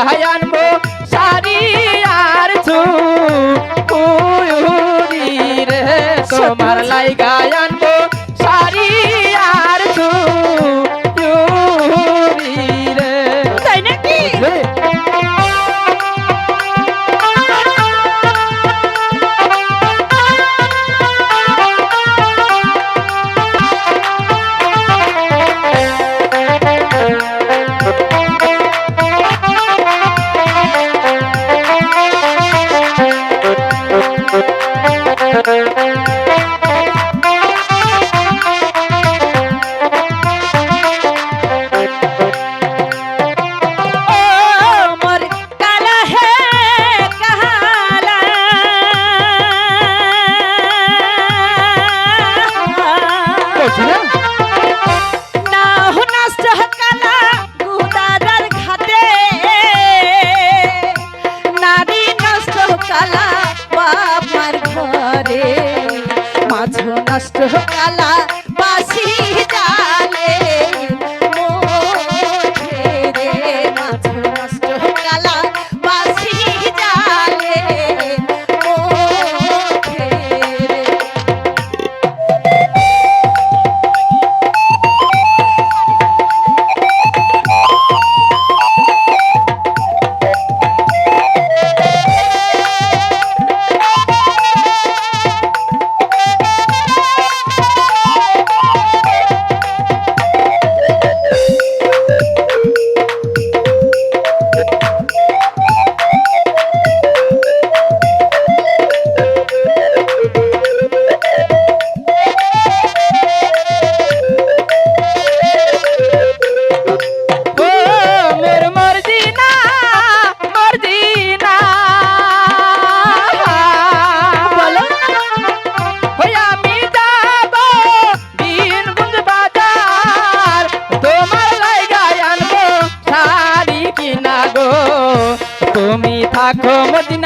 লাইগা নষ্ট কালা থাকো মদিনা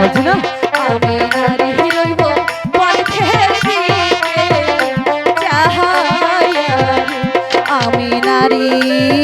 বলছি না? আমি নারী।